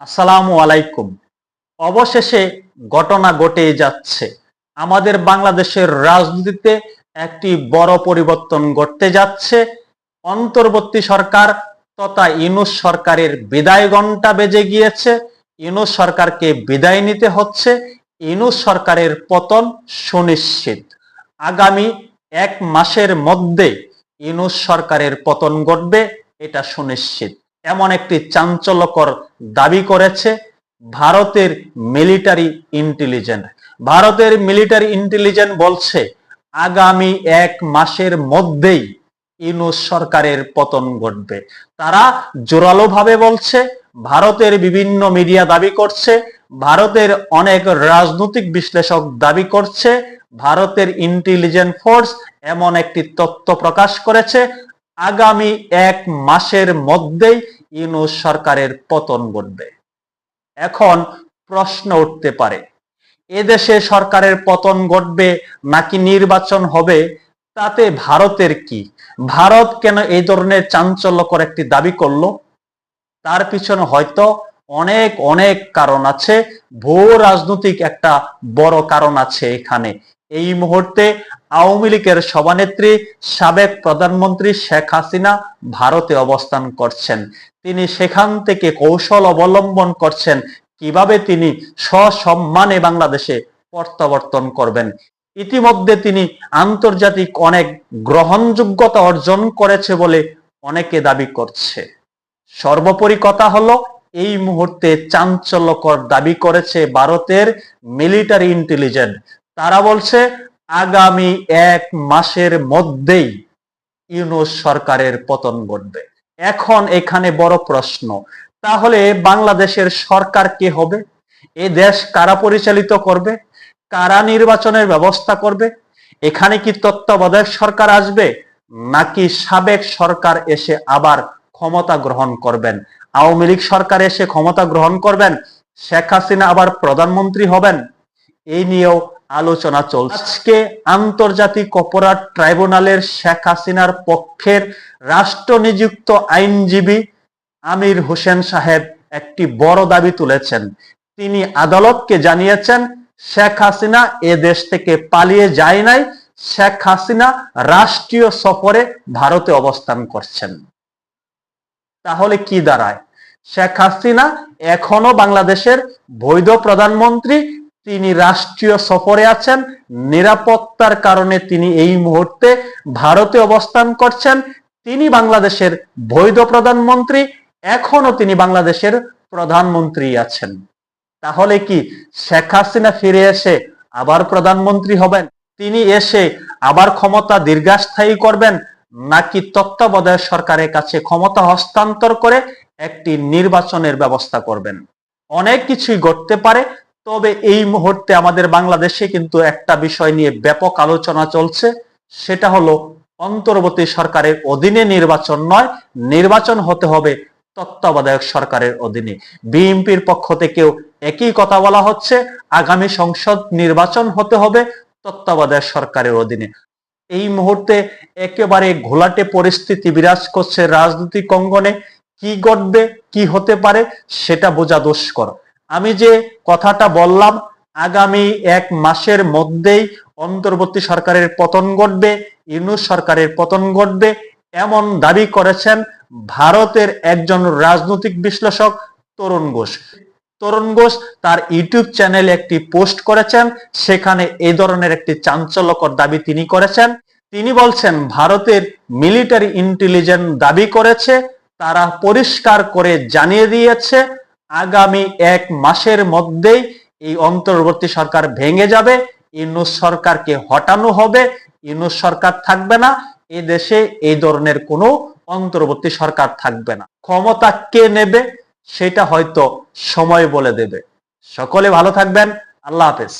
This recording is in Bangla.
আসসালামু আলাইকুম। অবশেষে ঘটনা ঘটে যাচ্ছে। আমাদের বাংলাদেশের রাজনীতিতে একটি বড় পরিবর্তন ঘটতে যাচ্ছে। অন্তর্বর্তী সরকার তথা ইনুস সরকারের বিদায় ঘণ্টা বেজে গিয়েছে। ইনুস সরকারকে বিদায় নিতে হচ্ছে। ইনুস সরকারের পতন সুনিশ্চিত। আগামী এক মাসের মধ্যে ইনুস সরকারের পতন ঘটবে, এটা সুনিশ্চিত। এমন একটি চাঞ্চল্যকর দাবি করেছে ভারতের মিলিটারি ইন্টেলিজেন্স ভারতের মিলিটারি ইন্টেলিজেন্স বলছে, আগামী এক মাসের মধ্যেই ইউনুস সরকারের পতন ঘটবে। তারা জোরালোভাবে বলছে, ভারতের বিভিন্ন মিডিয়া দাবি করছে, ভারতের অনেক রাজনৈতিক বিশ্লেষক দাবি করছে, ভারতের ইন্টেলিজেন্স ফোর্স এমন একটি তথ্য প্রকাশ করেছে, আগামী এক মাসের মধ্যেই ইউনুস সরকারের পতন ঘটবে। এখন প্রশ্ন উঠতে পারে, এদেশে সরকারের পতন ঘটবে নাকি নির্বাচন হবে, তাতে ভারতের কি? ভারত কেন এই ধরনের চাঞ্চল্যকর একটি দাবি করল? তার পিছনে হয়তো অনেক অনেক কারণ আছে ভূ রাজনৈতিক একটা বড় কারণ আছে এখানে। এই মুহূর্তে আওয়ামী লীগের সভানেত্রী, সাবেক প্রধানমন্ত্রী শেখ হাসিনা ভারতে অবস্থান করছেন। তিনি সেখান থেকে কৌশল অবলম্বন করছেন, কীভাবে তিনি সসম্মানে বাংলাদেশে প্রত্যাবর্তন করবেন। ইতিমধ্যে তিনি আন্তর্জাতিক অনেক গ্রহণযোগ্যতা অর্জন করেছে বলে অনেকে দাবি করছে। সর্বোপরি কথা হলো, এই মুহূর্তে চাঞ্চল্যকর দাবি করেছে ভারতের মিলিটারি ইন্টেলিজেন্স তারা বলছে, আগামী এক মাসের মধ্যেই ইউনুস সরকারের পতন ঘটবে। এখন এখানে বড় প্রশ্ন, তাহলে বাংলাদেশের সরকার কে হবে? এ দেশ কারা পরিচালিত করবে? কারা নির্বাচনের ব্যবস্থা করবে? এখানে কি তত্ত্বাবধায়ক সরকার আসবে? নাকি সাবেক সরকার এসে আবার ক্ষমতা গ্রহণ করবেন? আওয়ামী লীগ সরকার এসে ক্ষমতা গ্রহণ করবেন? শেখ হাসিনা আবার প্রধানমন্ত্রী হবেন? এই নিয়েও আলোচনা চলছে। আজকে আন্তর্জাতিক অপরাধ ট্রাইব্যুনালের শেখ হাসিনার পক্ষের রাষ্ট্র নিযুক্ত আইনজীবী আমির হোসেন সাহেব একটি বড় দাবি তুলেছেন। তিনি আদালতকে জানিয়েছেন, শেখ হাসিনা এ দেশ থেকে পালিয়ে যায় নাই, শেখ হাসিনা রাষ্ট্রীয় সফরে ভারতে অবস্থান করছেন। তাহলে কি দাঁড়ায়? শেখ হাসিনা এখনও বাংলাদেশের বৈধ প্রধানমন্ত্রী তিনি রাষ্ট্রীয় সফরে আছেন। নিরাপত্তার কারণে তিনি এই মুহূর্তে ভারতে অবস্থান করছেন। তিনি বাংলাদেশের বৈধ প্রধানমন্ত্রী। এখনও তিনি বাংলাদেশের প্রধানমন্ত্রী আছেন। তাহলে কি শেখ হাসিনা ফিরে এসে আবার প্রধানমন্ত্রী হবেন? তিনি এসে আবার ক্ষমতা দীর্ঘস্থায়ী করবেন? নাকি তত্ত্বাবধায়ক সরকারের কাছে ক্ষমতা হস্তান্তর করে একটি নির্বাচনের ব্যবস্থা করবেন? অনেক কিছুই ঘটতে পারে। তবে এই মুহূর্তে আমাদের বাংলাদেশে কিন্তু একটা বিষয় নিয়ে ব্যাপক আলোচনা চলছে, সেটা হলো অন্তর্বর্তী সরকারের অধীনে নির্বাচন নয়, নির্বাচন হতে হবে তত্ত্বাবধায়ক সরকারের অধীনে। বিএনপির পক্ষ থেকেও একই কথা বলা হচ্ছে, আগামী সংসদ নির্বাচন হতে হবে তত্ত্বাবধায়ক সরকারের অধীনে। এই মুহূর্তে একেবারে ঘোলাটে পরিস্থিতি বিরাজ করছে রাজনৈতিক অঙ্গনে, কি ঘটবে, কি হতে পারে, সেটা বোঝা দুষ্কর। আমি যে কথাটা বললাম, আগামী এক মাসের মধ্যেই অন্তর্বর্তী সরকারের পতন ঘটবে ইউনুস সরকারের পতন ঘটবে, এমন দাবি করেছেন ভারতের একজন রাজনৈতিক বিশ্লেষক তরুণ ঘোষ। তরুণ ঘোষ তার ইউটিউব চ্যানেলে একটি পোস্ট করেছেন, সেখানে এই ধরনের একটি চাঞ্চল্যকর দাবি তিনি করেছেন। তিনি বলছেন, ভারতের মিলিটারি ইন্টেলিজেন্স দাবি করেছে, তারা পরিষ্কার করে জানিয়ে দিয়েছে আগামী এক মাসের মধ্যেই এই অন্তর্বর্তী সরকার ভেঙে যাবে, ইউনুস সরকারকে হটানো হবে, ইউনুস সরকার থাকবে না, এ দেশে এই ধরনের কোনো অন্তর্বর্তী সরকার থাকবে না। ক্ষমতা কে নেবে সেটা হয়তো সময় বলে দেবে। সকলে ভালো থাকবেন, আল্লাহ হাফেজ।